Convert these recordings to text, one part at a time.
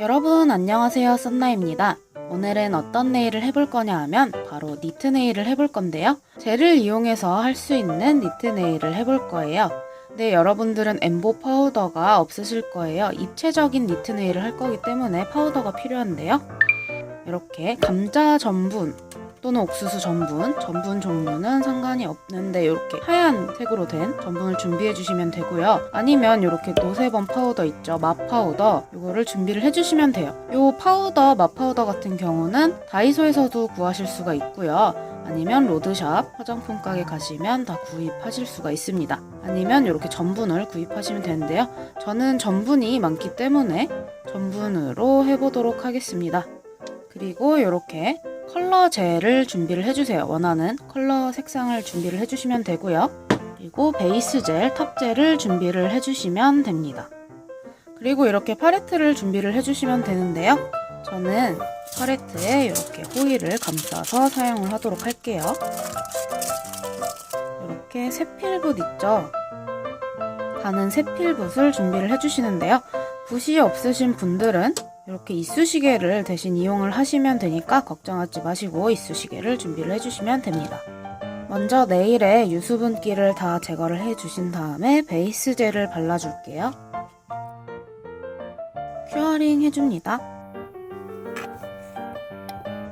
여러분 안녕하세요 썬나입니다. 오늘은 어떤 네일을 해볼 거냐 하면 바로 니트 네일을 해볼 건데요. 젤을 이용해서 할 수 있는 니트 네일을 해볼 거예요. 네, 여러분들은 엠보 파우더가 없으실 거예요. 입체적인 니트 네일을 할 거기 때문에 파우더가 필요한데요. 이렇게 감자 전분 또는 옥수수 전분, 전분 종류는 상관이 없는데 이렇게 하얀 색으로 된 전분을 준비해 주시면 되고요. 아니면 이렇게 노세범 파우더 있죠, 맛 파우더 이거를 준비를 해주시면 돼요. 이 파우더, 맛 파우더 같은 경우는 다이소에서도 구하실 수가 있고요. 아니면 로드샵 화장품 가게 가시면 다 구입하실 수가 있습니다. 아니면 이렇게 전분을 구입하시면 되는데요. 저는 전분이 많기 때문에 전분으로 해보도록 하겠습니다. 그리고 이렇게 컬러 젤을 준비를 해주세요. 원하는 컬러 색상을 준비를 해주시면 되고요. 그리고 베이스 젤, 탑 젤을 준비를 해주시면 됩니다. 그리고 이렇게 팔레트를 준비를 해주시면 되는데요. 저는 팔레트에 이렇게 호일을 감싸서 사용을 하도록 할게요. 이렇게 세필붓 있죠? 가는 세필붓을 준비를 해주시는데요. 붓이 없으신 분들은 이렇게 이쑤시개를 대신 이용을 하시면 되니까 걱정하지 마시고 이쑤시개를 준비를 해주시면 됩니다. 먼저 네일에 유수분기를 다 제거를 해주신 다음에 베이스 젤을 발라줄게요. 큐어링 해줍니다.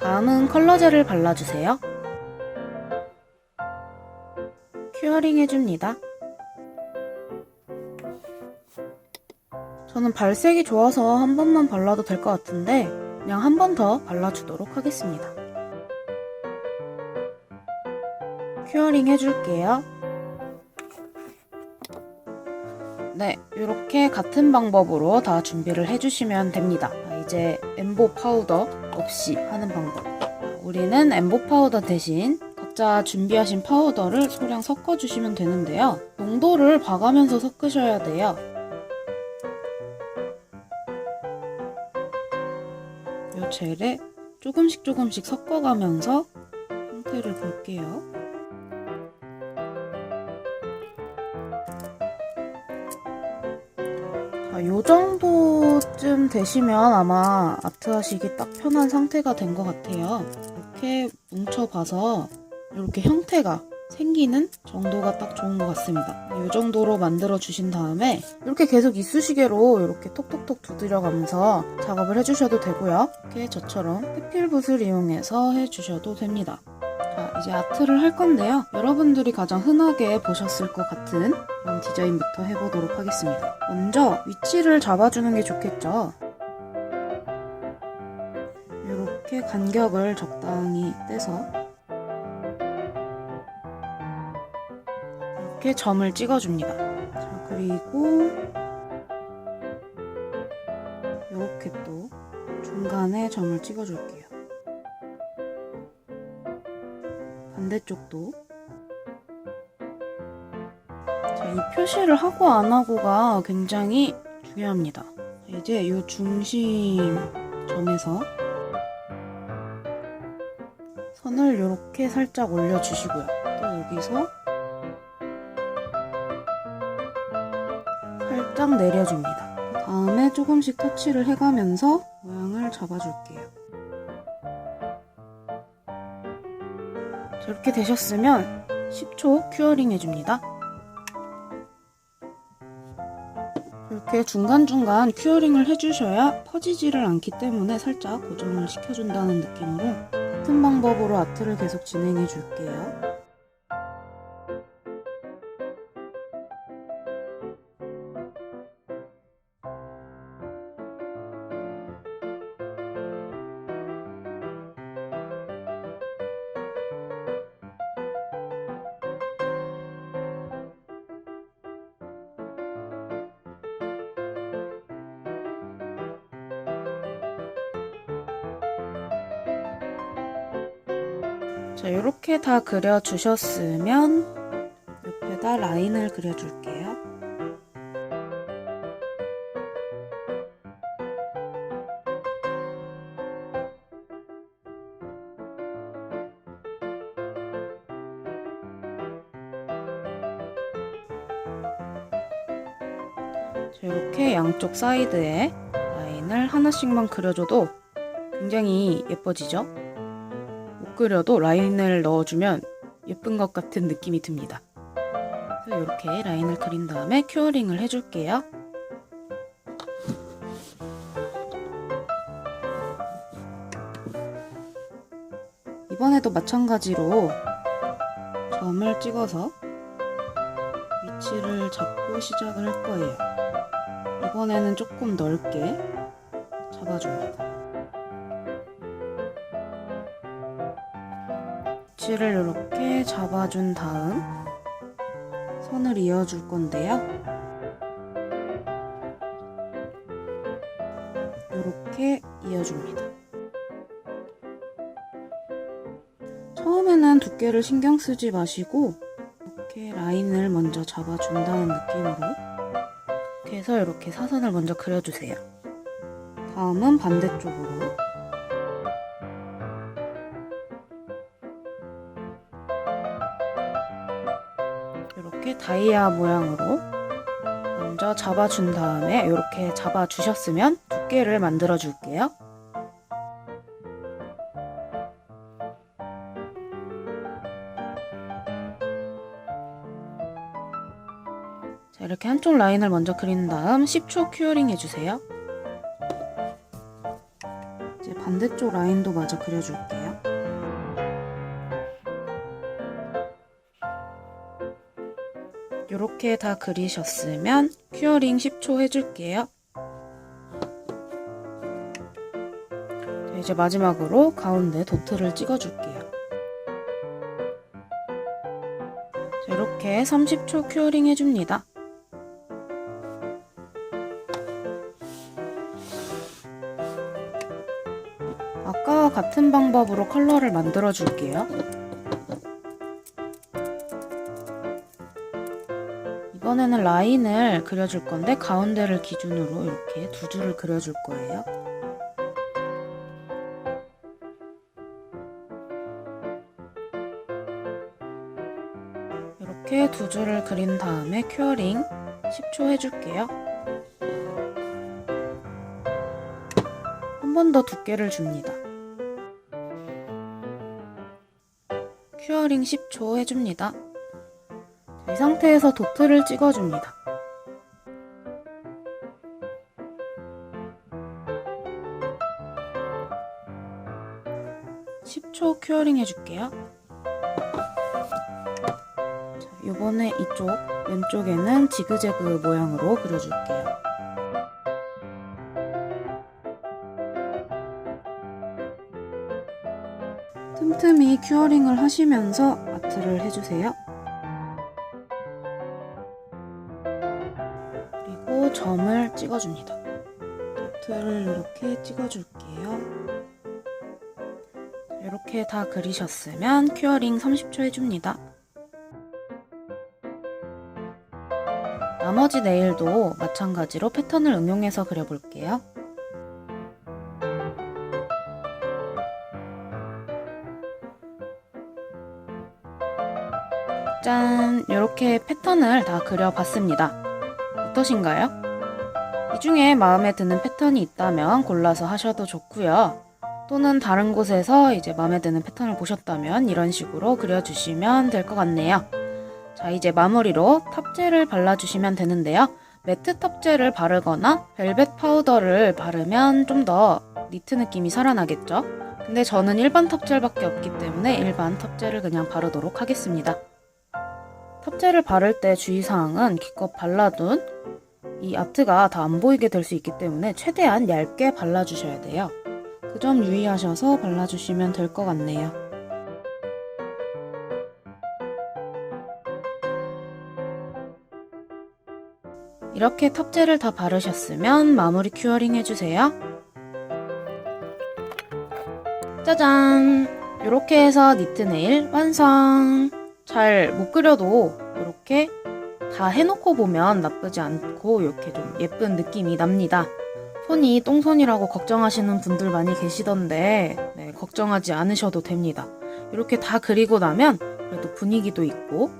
다음은 컬러 젤을 발라주세요. 큐어링 해줍니다. 저는 발색이 좋아서 한 번만 발라도 될 것 같은데 그냥 한 번 더 발라주도록 하겠습니다. 큐어링 해줄게요. 네, 이렇게 같은 방법으로 다 준비를 해주시면 됩니다. 아, 이제 엠보 파우더 없이 하는 방법. 우리는 엠보 파우더 대신 각자 준비하신 파우더를 소량 섞어주시면 되는데요. 농도를 봐가면서 섞으셔야 돼요. 젤에 조금씩 조금씩 섞어가면서 형태를 볼게요. 자, 요 정도쯤 되시면 아마 아트 하시기 딱 편한 상태가 된 것 같아요. 이렇게 뭉쳐봐서 이렇게 형태가 생기는 정도가 딱 좋은 것 같습니다. 이 정도로 만들어 주신 다음에 이렇게 계속 이쑤시개로 이렇게 톡톡톡 두드려가면서 작업을 해주셔도 되고요. 이렇게 저처럼 페필붓을 이용해서 해주셔도 됩니다. 자, 이제 아트를 할 건데요. 여러분들이 가장 흔하게 보셨을 것 같은 그런 디자인부터 해보도록 하겠습니다. 먼저 위치를 잡아주는 게 좋겠죠. 이렇게 간격을 적당히 떼서 이렇게 점을 찍어줍니다. 자, 그리고 이렇게 또 중간에 점을 찍어줄게요. 반대쪽도 자, 이 표시를 하고 안 하고가 굉장히 중요합니다. 이제 이 중심 점에서 선을 이렇게 살짝 올려주시고요. 또 여기서 살짝 내려줍니다. 다음에 조금씩 터치를 해가면서 모양을 잡아줄게요. 자, 이렇게 되셨으면 10초 큐어링 해줍니다. 이렇게 중간중간 큐어링을 해주셔야 퍼지지를 않기 때문에 살짝 고정을 시켜준다는 느낌으로 같은 방법으로 아트를 계속 진행해 줄게요. 자, 이렇게 다 그려주셨으면 옆에다 라인을 그려줄게요. 자, 이렇게 양쪽 사이드에 라인을 하나씩만 그려줘도 굉장히 예뻐지죠? 못 그려도 라인을 넣어주면 예쁜 것 같은 느낌이 듭니다. 그래서 이렇게 라인을 그린 다음에 큐어링을 해줄게요. 이번에도 마찬가지로 점을 찍어서 위치를 잡고 시작을 할 거예요. 이번에는 조금 넓게 잡아줍니다. 위치를 이렇게 잡아준 다음 선을 이어줄 건데요. 이렇게 이어줍니다. 처음에는 두께를 신경 쓰지 마시고 이렇게 라인을 먼저 잡아준다는 느낌으로 이렇게 해서 이렇게 사선을 먼저 그려주세요. 다음은 반대쪽으로 이렇게 다이아 모양으로 먼저 잡아준 다음에 이렇게 잡아주셨으면 두께를 만들어 줄게요. 자, 이렇게 한쪽 라인을 먼저 그린 다음 10초 큐어링 해주세요. 이제 반대쪽 라인도 마저 그려줄게요. 이렇게 다 그리셨으면 큐어링 10초 해줄게요. 자, 이제 마지막으로 가운데 도트를 찍어줄게요. 자, 이렇게 30초 큐어링 해줍니다. 아까와 같은 방법으로 컬러를 만들어 줄게요. 이번에는 라인을 그려줄 건데 가운데를 기준으로 이렇게 두 줄을 그려줄 거예요. 이렇게 두 줄을 그린 다음에 큐어링 10초 해줄게요. 한 번 더 두께를 줍니다. 큐어링 10초 해줍니다. 이 상태에서 도트를 찍어줍니다. (10초) 큐어링 해줄게요. 자, 요번에 이쪽 왼쪽에는 지그재그 모양으로 그려줄게요. 틈틈이 큐어링을 하시면서 아트를 해주세요 점을 찍어줍니다. 도트를 이렇게 찍어줄게요. 이렇게 다 그리셨으면 큐어링 30초 해줍니다. 나머지 네일도 마찬가지로 패턴을 응용해서 그려볼게요. 짠! 이렇게 패턴을 다 그려봤습니다. 어떠신가요? 이 중에 마음에 드는 패턴이 있다면 골라서 하셔도 좋고요. 또는 다른 곳에서 이제 마음에 드는 패턴을 보셨다면 이런 식으로 그려주시면 될 것 같네요. 자, 이제 마무리로 탑젤을 발라주시면 되는데요. 매트 탑젤을 바르거나 벨벳 파우더를 바르면 좀 더 니트 느낌이 살아나겠죠? 근데 저는 일반 탑젤밖에 없기 때문에 일반 탑젤을 그냥 바르도록 하겠습니다. 탑젤을 바를 때 주의사항은 기껏 발라둔 이 아트가 다 안 보이게 될 수 있기 때문에 최대한 얇게 발라주셔야 돼요. 그 점 유의하셔서 발라주시면 될 것 같네요. 이렇게 탑젤을 다 바르셨으면 마무리 큐어링 해주세요. 짜잔! 이렇게 해서 니트 네일 완성! 잘 못 그려도 이렇게 다 해놓고 보면 나쁘지 않고 이렇게 좀 예쁜 느낌이 납니다. 손이 똥손이라고 걱정하시는 분들 많이 계시던데 네, 걱정하지 않으셔도 됩니다. 이렇게 다 그리고 나면 그래도 분위기도 있고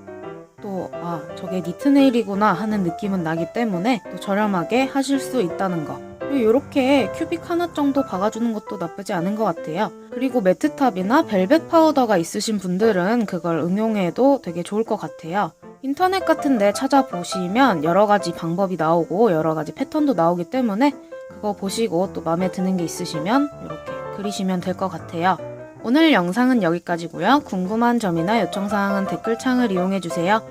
또 아 저게 니트 네일이구나 하는 느낌은 나기 때문에 또 저렴하게 하실 수 있다는 거 그리고 이렇게 큐빅 하나 정도 박아주는 것도 나쁘지 않은 것 같아요. 그리고 매트탑이나 벨벳 파우더가 있으신 분들은 그걸 응용해도 되게 좋을 것 같아요. 인터넷 같은 데 찾아보시면 여러 가지 방법이 나오고 여러 가지 패턴도 나오기 때문에 그거 보시고 또 마음에 드는 게 있으시면 이렇게 그리시면 될 것 같아요. 오늘 영상은 여기까지고요. 궁금한 점이나 요청사항은 댓글창을 이용해주세요.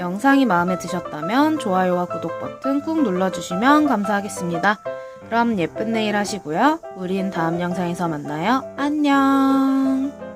영상이 마음에 드셨다면 좋아요와 구독 버튼 꾹 눌러주시면 감사하겠습니다. 그럼 예쁜 내일 하시고요. 우린 다음 영상에서 만나요. 안녕!